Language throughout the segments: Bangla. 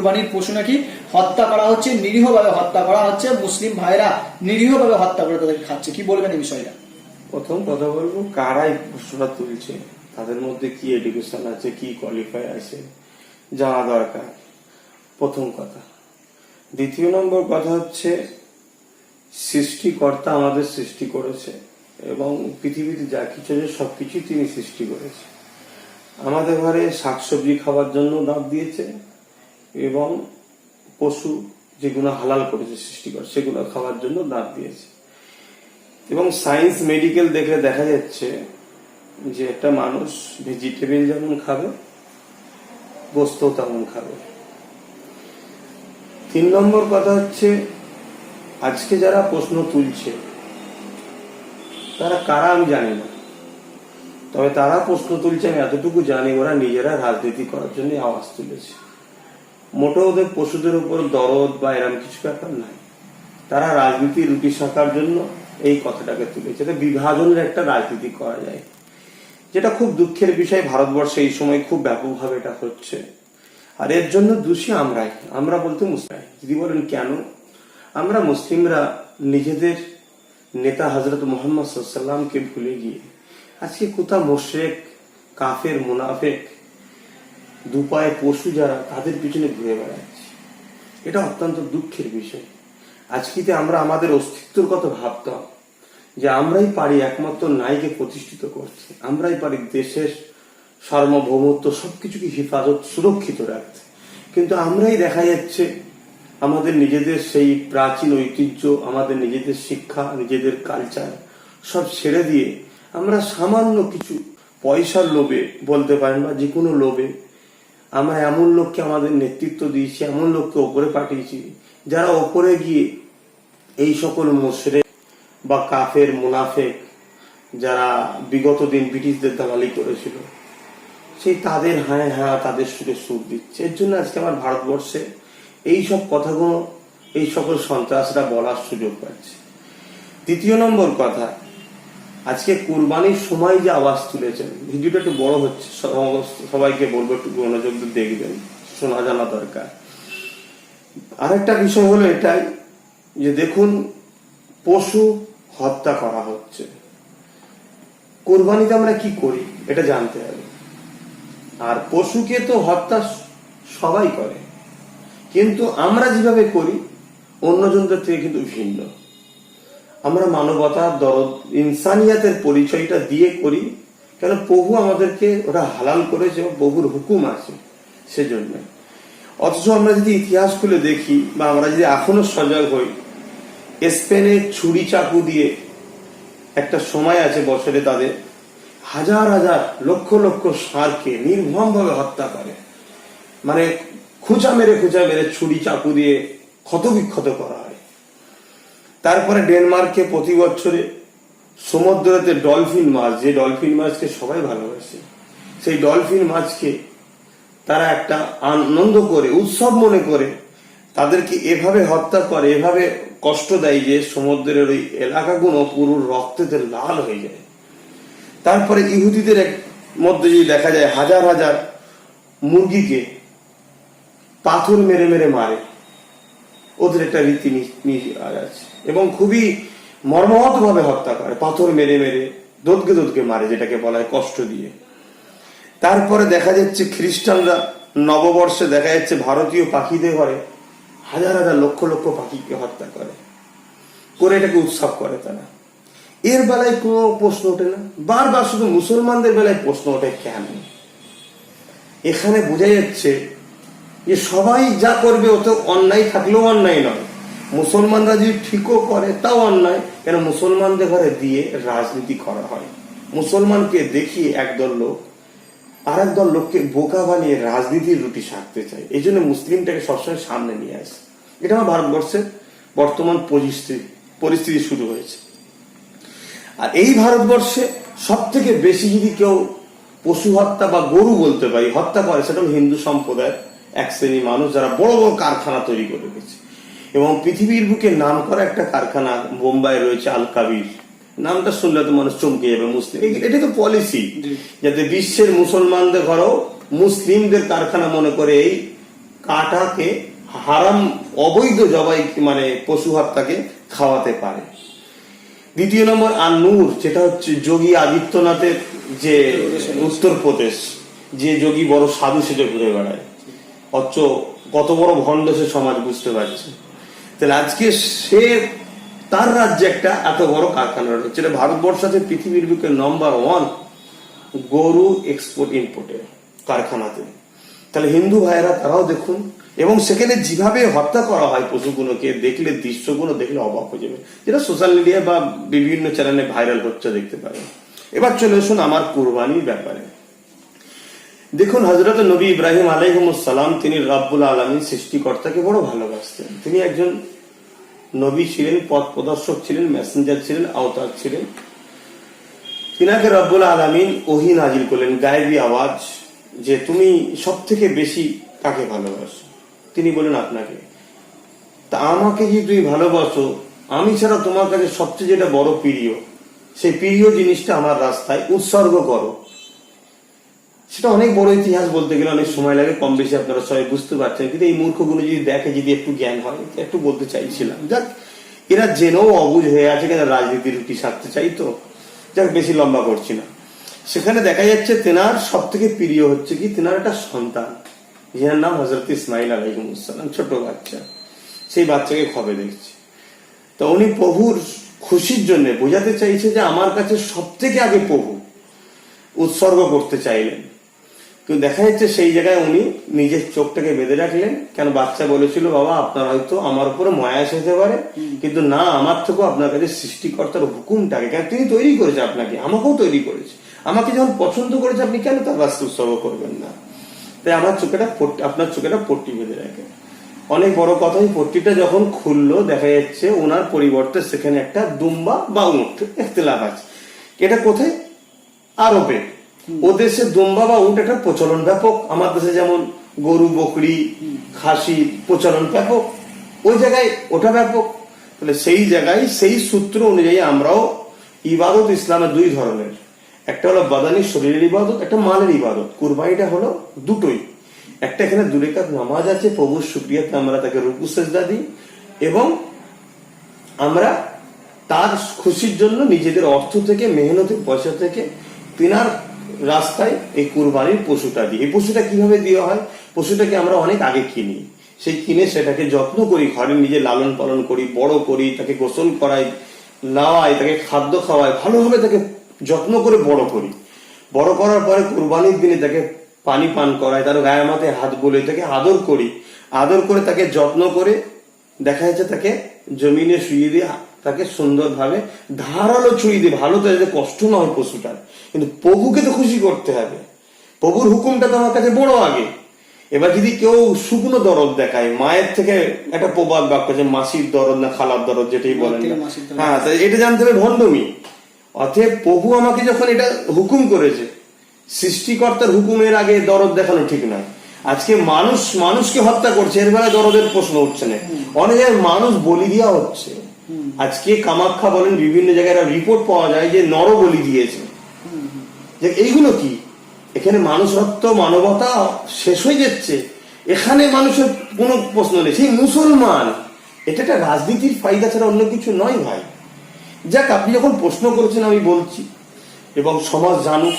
কুরবানির পশু নাকি হত্যা করা হচ্ছে, নিরীহভাবে হত্যা করা হচ্ছে, মুসলিম ভাইরা নিরীহভাবে হত্যা করে তাদেরকে খাচ্ছে। কি বলবেন এই বিষয়টা? প্রথম কথা বলব, কারাই প্রশ্নটা তুলছে? তাদের মধ্যে কি এডুকেশন আছে, কি কোয়ালিফাই আছে? জানা দরকার। প্রথম কথা। দ্বিতীয় নম্বর কথা হচ্ছে, সৃষ্টিকর্তা আমাদের সৃষ্টি করেছে এবং পৃথিবীতে যা কিছু আছে সবকিছুই তিনি সৃষ্টি করেছে। আমাদের ঘরে শাকসবজি খাওয়ার জন্য দাঁত দিয়েছে। এবং পশু যেগুলো হালাল করেছে, সৃষ্টিকর, সেগুলো খাওয়ার জন্য দাঁত দিয়েছে। এবং সায়েন্স মেডিকেল দেখলে দেখা যাচ্ছে যে একটা মানুষ ভেজিটেবল যেমন খাবে গোস্ত তেমন খাবে। তিন নম্বর কথা হচ্ছে, আজকে যারা প্রশ্ন তুলছে, তারা কারা আমি জানি না। তবে তারা প্রশ্ন তুলছে, আমি এতটুকু জানি, ওরা নিজেরা রাজনীতি করার জন্য আওয়াজ তুলেছে। মোটো ওদের পশুদের উপর দরদ বা এরম কিছু ব্যাপার নাই। তারা রাজনীতি রুটি শাখার জন্য এই কথাটাকে তুলেছে। এটা বিভাজনের একটা রাজনীতি করা যায়। যেটা খুব দুঃখের বিষয়, ভারতবর্ষে এই সময় খুব ব্যাপকভাবে এটা হচ্ছে। আর এর জন্য দোষী আমরাই। আমরা বলতে মুসলিম। যদি বলেন কেন? আমরা মুসলিমরা নিজেদের নেতা হজরত মোহাম্মদ সাল্লামকে ভুলে গিয়ে আজকে কোথা মোশেক কাফের, মুনাফেক দুপায়ে পশু যারা, তাদের পিছনে ঘুরে বেড়াচ্ছে। এটা অত্যন্ত দুঃখের বিষয়। আজকেতে আমরা আমাদের অস্তিত্বর কথা ভাবতাম যে আমরাই পারি একমাত্র নাইকে প্রতিষ্ঠিত করতে। আমরাই পারি দেশের সার্বভৌমত্ব সবকিছুকে হেফাজত সুরক্ষিত রাখতে। কিন্তু আমরাই দেখা যাচ্ছে আমাদের নিজেদের সেই প্রাচীন ঐতিহ্য, আমাদের নিজেদের শিক্ষা, নিজেদের কালচার সব ছেড়ে দিয়ে আমরা সামান্য কিছু পয়সার লোভে, বলতে পারেন বা যে কোনো লোভে আমরা এমন লোককে আমাদের নেতৃত্ব দিয়েছি, এমন লোককে ওপরে পাঠিয়েছি, যারা ওপরে গিয়ে এই সকল মোশরে বা কাফের, মুনাফেক যারা বিগত দিন ব্রিটিশদের দালালি করেছিল, সেই তাদের হ্যাঁ হ্যাঁ তাদের সুরে সুর দিচ্ছে। এর জন্য আজকে আমার ভারতবর্ষে এই সব কথাগুলো, এই সকল সন্ত্রাসরা বলার সুযোগ পাচ্ছে। দ্বিতীয় নম্বর কথা আজকে কুরবানির সময় যে আওয়াজ তুলেছেন, ভিডিওটা একটু বড় হচ্ছে সবাইকে বলব একটু মনোযোগ দেখবেন, শোনা জানা দরকার। আরেকটা বিষয় হলো এটাই, যে দেখুন, পশু হত্যা করা হচ্ছে। কোরবানিতে আমরা কি করি, এটা জানতে হবে। আর পশুকে তো হত্যা সবাই করে, কিন্তু আমরা যেভাবে করি, অন্যজনদের থেকে কিন্তু ভিন্ন। আমরা মানবতার দরদ, ইনসানিয়াতের পরিচয়টা দিয়ে করি, কেন প্রভু আমাদেরকে ওটা হালাল করেছে প্রভুর হুকুম আছে সেজন্য। অথচ আমরা যদি ইতিহাস খুলে দেখি বা আমরা যদি এখনও সজাগ হই, স্পেনে ছুরি চাকু দিয়ে একটা সময় আছে বছরে তাদের, হাজার হাজার, লক্ষ লক্ষ ষাঁড়কে নির্মমভাবে হত্যা করে। মানে খুঁচা মেরে খুঁচা মেরে ছুরি চাকু দিয়ে ক্ষত বিক্ষত করা হয়। তারপরে ডেনমার্কে প্রতি বছরে সমুদ্রতে ডলফিন মাছ, যে ডলফিন মাছকে সবাই ভালোবাসে, সেই ডলফিন মাছকে তারা একটা আনন্দ করে, উৎসব মনে করে, তাদেরকে এভাবে হত্যা করে, এভাবে কষ্ট দেয় যে সমুদ্রের ওই এলাকাগুলো পুরো রক্তেতে লাল হয়ে যায়। তারপরে ইহুদিদের এক মধ্যে যদি দেখা যায়, হাজার হাজার মুরগিকে পাথর মেরে মেরে মারে। ওদের একটা রীতি আছে। এবং খুবই মর্মাহত ভাবে হত্যা করে। পাথর মেরে মেরে, দোদকে দোদকে মারে, যেটাকে বলা হয় কষ্ট দিয়ে। তারপরে দেখা যাচ্ছে খ্রিস্টানরা নববর্ষে দেখা যাচ্ছে ভারতীয় পাখিদের ঘরে হাজার হাজার লক্ষ লক্ষ পাখিকে হত্যা করে। করে এটাকে উৎসব করে তারা। এর বেলায় কোনো প্রশ্ন ওঠে না। বারবার শুধু মুসলমানদের বেলায় প্রশ্ন ওঠে কেন? এখানে বোঝা যাচ্ছে যে সবাই যা করবে, ও তো অন্যায় থাকলেও অন্যায় নয়। মুসলমানরা যদি ঠিকও করে, তাও অন্যায়। কেন? মুসলমানদের ঘরে দিয়ে রাজনীতি করা হয়। মুসলমানকে দেখিয়ে একদল লোক আর একদল লোককে বোকা বানিয়ে রাজনীতির রুটি সারতে চায়। এই জন্য মুসলিমটাকে সবসময় সামনে নিয়ে আসে। এটা আমার ভারতবর্ষের বর্তমান পরিস্থিতি পরিস্থিতি শুরু হয়েছে। আর এই ভারতবর্ষে সব থেকে বেশি যদি কেউ পশু হত্যা বা গরু বলতে পারি, হত্যা করে, সেটা হিন্দু সম্প্রদায়ের এক শ্রেণি মানুষ যারা বড় বড় কারখানা তৈরি করে রেখেছে। এবং পৃথিবীর বুকে নাম করা একটা কারখানা বোম্বাই রয়েছে আল কাবির। নামটা শুনলে তো মানুষ চমকে যাবে মুসলিম। এটা তো পলিসি যাতে বিশ্বের মুসলমানদের ঘরেও মুসলিমদের কারখানা মনে করে এই কাটাকে হারাম অবৈধ জবাই মানে পশু হত্যাকে খাওয়াতে পারে। দ্বিতীয় নম্বর আর নূর যেটা হচ্ছে যোগী আদিত্যনাথের যে উত্তরপ্রদেশ যে যোগী বড় সাধু সেজে ঘুরে বেড়ায়। অথচ কত বড় ভণ্ড সে সমাজ বুঝতে পারছে। তাহলে আজকে সে, তার রাজ্যে একটা এত বড় কারখানা রয়েছে এটা ভারতবর্ষ আছে পৃথিবীর বুকে নম্বর ওয়ান গরু এক্সপোর্ট ইম্পোর্টের কারখানাতে। তাহলে হিন্দু ভাইয়েরা তারাও দেখুন, এবং সেখানে যেভাবে হত্যা করা হয় পশুগুলোকে, দেখলে দৃশ্যগুলো দেখলে অবাক হয়ে যাবে। যেটা সোশ্যাল মিডিয়া বা বিভিন্ন চ্যানেলে ভাইরাল হচ্ছে দেখতে পারেন এবার চলে আসুন আমার কুরবানির ব্যাপারে। দেখুন হজরত নবী ইব্রাহিম আলাইহিমুসালাম তিনি রাব্বুল আলমী সৃষ্টিকর্তাকে বড় ভালোবাসতেন। তিনি একজন নবী ছিলেন, পথ প্রদর্শক ছিলেন মেসেঞ্জার ছিলেন আওতার ছিলেন। তিনাকে রব্বুল আলমিন ওহি নাজিল করলেন, গায়েবী আওয়াজ, যে তুমি সব থেকে বেশি কাকে ভালোবাসো? তিনি বলেন আপনাকে। তা আমাকে যদি তুমি ভালোবাসো? আমি ছাড়া তোমার কাছে সবচেয়ে যেটা বড় প্রিয়, সেই প্রিয় জিনিসটা আমার রাস্তায় উৎসর্গ করো। সেটা অনেক বড় ইতিহাস বলতে গেলে অনেক সময় লাগে, কম বেশি আপনারা সবাই বুঝতে পারছেন। কিন্তু এই মূর্খগুলো যদি দেখে, যদি একটু জ্ঞান হয় একটু বলতে চাইছিলাম। যাক, এরা জেনেও অবুঝ হয়ে আছে কেন, রাজনীতির রুটি সারতে চাই তো। যাক, বেশি লম্বা করছি না। সেখানে দেখা যাচ্ছে তেনার সব থেকে প্রিয় হচ্ছে কি, তেনার একটা সন্তান। যার নাম হজরত ইসমাইল আলহিমুসালাম ছোট বাচ্চা। সেই বাচ্চাকে খবে দেখছে। তো উনি প্রভুর খুশির জন্য বোঝাতে চাইছে যে আমার কাছে সব থেকে আগে প্রভু। উৎসর্গ করতে চাইলেন। কিন্তু দেখা যাচ্ছে সেই জায়গায় উনি নিজের চোখটাকে বেঁধে রাখলেন। কেন বাচ্চা বলেছিল বাবা আপনার হয়তো আমার উপরে মায়া এসে পারে। কিন্তু না আমার থেকেও আপনার কাছে সৃষ্টিকর্তার হুকুমটাকে কেন তিনি তৈরি করেছে আপনাকে? আমাকেও তৈরি করেছে। আমাকে যখন পছন্দ করেছে আপনি কেন তার রাস্তা উৎসর্গ করবেন না? তাই আমার চোখেটা আপনার চোখেটা পট্টি বেঁধে রাখে। অনেক বড় কথা এই পট্টিটা যখন খুললো দেখা যাচ্ছে ওনার পরিবর্তে সেখানে একটা দুম্বা বা উঁট দেখতে লাভ আছে। এটা কোথায়? আরবে ও দেশে দুম্বা বা উট একটা প্রচলন ব্যাপক। আমার দেশে যেমন গরু, বকরি, খাসি প্রচলন ব্যাপক। ওই জায়গায় ওটা ব্যাপক। তাহলে সেই জায়গায়, সেই সূত্র অনুযায়ী আমরাও ইবাদত ইসলামের দুই ধরনের। একটা হলো বাদানি শরীরের ইবাদত, একটা মালের ইবাদত। কুরবানিটা হলো দুটোই। একটা এখানে দুরেকাত নামাজ আছে, প্রভুর শুক্রিয়াতে আমরা তাকে রুকু, সেজদা দিই এবং আমরা তার খুশির জন্য নিজেদের অর্থ থেকে, মেহনতের পয়সা থেকে, তিনার রাস্তায় এই কুরবানির পশুটা দিই। এই পশুটা কীভাবে দেওয়া হয়? পশুটাকে আমরা অনেক আগে কিনি। সেই কিনে সেটাকে যত্ন করি, ঘরে নিজে লালন পালন করি, বড় করি, তাকে গোসল করাই, নাওয়াই, তাকে খাদ্য খাওয়াই, ভালোভাবে তাকে যত্ন করে বড় করি। বড় করার পরে কুরবানির দিনে তাকে পানি পান করাই, তার গায়ে মাথায় হাত বলে তাকে আদর করি। আদর করে তাকে যত্ন করে দেখা যাচ্ছে তাকে জমিনে শুয়ে দিয়ে তাকে সুন্দরভাবে ধারালো ছুঁয়ে দিয়ে ভালো তো যাতে কষ্ট না হয় পশুটার কিন্তু প্রভুকে তো খুশি করতে হবে। প্রভুর হুকুমটা তো আমার কাছে বড় আগে। এবার যদি কেউ শুকনো দরদ দেখায় মায়ের থেকে একটা প্রবাদ বাক্য যে মাসির দরদ না খালার দরদ যেটাই বলেন। হ্যাঁ এটা জানতে হবে ভণ্ডমি। অতএব প্রভু আমাকে যখন এটা হুকুম করেছে সৃষ্টিকর্তার হুকুমের আগে দরদ দেখানো ঠিক নয়। আজকে মানুষ মানুষকে হত্যা করছে এর বেলায় দরদের প্রশ্ন উঠছে না। অনেক মানুষ বলি দেওয়া হচ্ছে। আজকে কামাখ্যা বলেন বিভিন্ন জায়গায় রিপোর্ট পাওয়া যায় যে নর বলি দিয়েছে যে এইগুলো কি? এখানে মানুষত্ব মানবতা শেষ হয়ে যাচ্ছে। এখানে মানুষের কোনো প্রশ্ন নেই। সেই মুসলমান এটা একটা রাজনীতির ফায়দা ছাড়া অন্য কিছু নয় ভাই। যাক আপনি যখন প্রশ্ন করেছেন আমি বলছি। এবং সমাজ জানুক।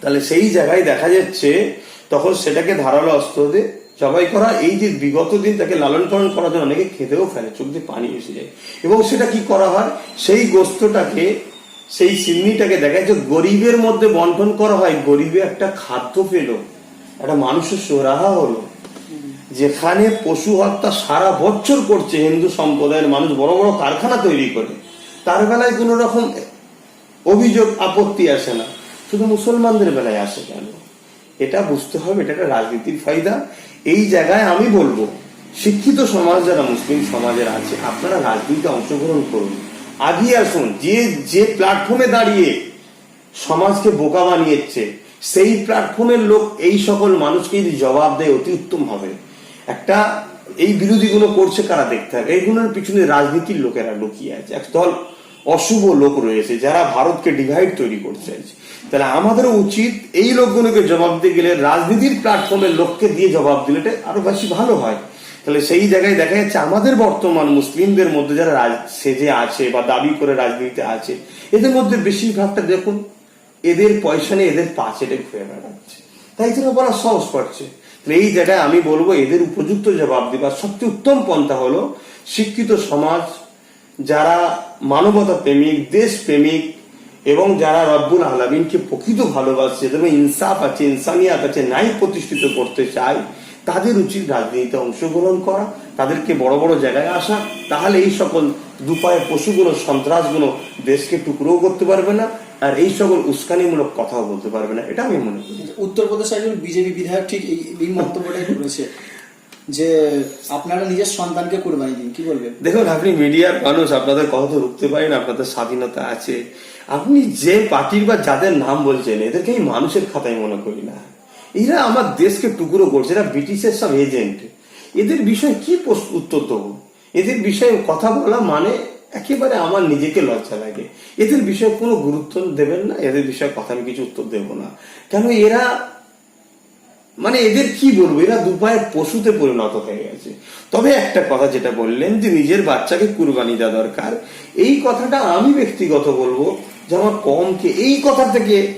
তাহলে সেই জায়গায় দেখা যাচ্ছে তখন সেটাকে ধারালো অস্ত্র দিয়ে জবাই করা এই যে বিগত দিন তাকে লালন পালন করার জন্য অনেকে খেতেও ফেলে, চোখ দিয়ে পানি এসে যায়। এবং সেটা কি করা হয়? সেই গোস্তটাকে, সেই সিন্নিটাকে দেখা যাচ্ছে গরিবের মধ্যে বন্টন করা হয়। গরিবে একটা খাদ্য পেল, একটা মানুষের সোরাহা হলো, যেখানে পশু হত্যা সারা বছর করছে, হিন্দু সম্প্রদায়ের মানুষ বড় বড় কারখানা তৈরি করে। তার বেলায় কোনো রকম অভিযোগ, আপত্তি আসে না। শুধু মুসলমানদের বেলায় আসে কেন? এটা বুঝতে হবে, এটা একটা রাজনীতির ফায়দা। এই জায়গায় আমি বলব, শিক্ষিত সমাজ যারা মুসলিম সমাজের আছে, আপনারা রাজনীতিতে অংশগ্রহণ করুন। আগিয়ে আসুন, যে যে প্ল্যাটফর্মে দাঁড়িয়ে সমাজকে বোকা বানিয়েছে, সেই প্ল্যাটফর্মের লোক এই সকল মানুষকে যদি জবাব দেয়, অতি উত্তম হবে। একটা, এই বিরোধীগুলো করছে কারা দেখতে হবে? এইগুলোর পিছনে রাজনীতির লোকেরা লুকিয়ে আছে। এক দল অশুভ লোক রয়েছে, যারা ভারতকে ডিভাইড তৈরি করতে চাইছে। তাহলে আমাদেরও উচিত এই লোকগুলোকে জবাব দিতে গেলে রাজনীতির প্ল্যাটফর্মের লোককে দিয়ে জবাব দিলে এটা আরও বেশি ভালো হয়। তাহলে সেই জায়গায় দেখা যাচ্ছে আমাদের বর্তমান মুসলিমদের মধ্যে যারা সেজে আছে বা দাবি করে রাজনীতিতে আছে, এদের মধ্যে বেশিরভাগটা দেখুন, এদের পয়সা নিয়ে এদের পাচেটে ঘুরে বেড়াচ্ছে। তাই জন্য বলা সহজ তাহলে এই জায়গায় আমি বলব, এদের উপযুক্ত জবাব দেবার সবচেয়ে উত্তম পন্থা হলো শিক্ষিত সমাজ যারা মানবতা প্রেমিক, দেশ প্রেমিক এবং যারা রব্বুল আলমিনকে প্রকৃত ভালোবাসছে এবং ইনসাফ আছে, ইনসানিয়াত আছে নাই প্রতিষ্ঠিত করতে চায়, তাদের উচিত রাজনীতিতে অংশগ্রহণ করা, তাদেরকে বড় বড় জায়গায় আসা, তাহলে এই সকল দুপায়ে পশুগুলো, সন্ত্রাসগুলো দেশকে টুকরোও করতে পারবে না, আর এই সকল উস্কানিমূলক কথাও বলতে পারবে না। এটা আমি মনে করি। উত্তরপ্রদেশে একজন বিজেপি বিধায়ক, ঠিক এই মন্তব্যটাই করেছে যে আপনারা নিজের সন্তানকে কোরবানি দিন, কি বলবেন? দেখুন, আপনি মিডিয়ার মানুষ, আপনাদের কথা তো রুখতে পারেন আপনাদের স্বাধীনতা আছে। আপনি যে পার্টির বা যাদের নাম বলছেন, এদেরকে আমি মানুষের খাতায় মনে করি না। এরা আমার দেশকে টুকরো করছে, এরা ব্রিটিশের সব এজেন্ট। এদের বিষয়ে কি উত্তর দেবো? এদের বিষয়ে কথা বলা মানে একেবারে আমার নিজেকে লজ্জা লাগে। এদের বিষয়ে কোনো গুরুত্ব দেবেন না, এদের বিষয়ে কথা আমি কিছু উত্তর দেব না। কেন এরা মানে এদের কি বলব? এরা দুপায়ের পশুতে পরিণত হয়ে গেছে। তবে একটা কথা যেটা বললেন যে নিজের বাচ্চাকে কুরবানি দেওয়া দরকার, এই কথাটা আমি ব্যক্তিগত বলব যে আমার কমকে এই কথা থেকে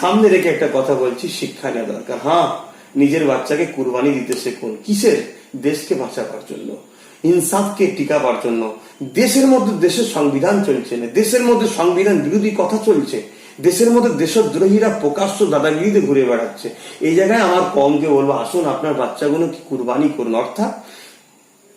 সামনে রেখে একটা কথা বলছি, শিক্ষা নেওয়া দরকার। হ্যাঁ নিজের বাচ্চাকে কুরবানি দিতে শেখুন। কিসের? দেশকে বাঁচাবার জন্য। ইনসাফকে টিকাবার জন্য। দেশের মধ্যে দেশের সংবিধান চলছে না। দেশের মধ্যে সংবিধান বিরোধী কথা চলছে। দেশের মধ্যে দেশদ্রোহীরা প্রকাশ্য দাদাগিরিতে ঘুরে বেড়াচ্ছে। এই জায়গায় আমার কমকে বলব, আসুন আপনার বাচ্চাগুলো কি কুরবানি করুন। অর্থাৎ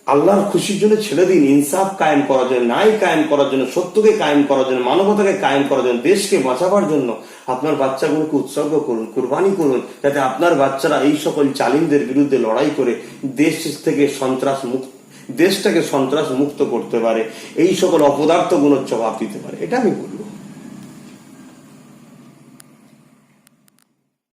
আল্লাহর খুশির জন্য ছেড়ে দিন, ইনসাফ কায়েম করার জন্য, ন্যায় কায়েম করার জন্য, সত্যকে কায়েম করার জন্য, মানবতাকে কায়েম করার জন্য, দেশকে বাঁচাবার জন্য আপনার বাচ্চাগুলোকে উৎসর্গ করুন, কুরবানি করুন, যাতে আপনার বাচ্চারা এই সকল চালিমদের বিরুদ্ধে লড়াই করে দেশ থেকে সন্ত্রাস মুক্ত, দেশটাকে সন্ত্রাস মুক্ত করতে পারে। এই সকল অপদার্থগুলোর জবাব দিতে পারে। এটা আমি বলব।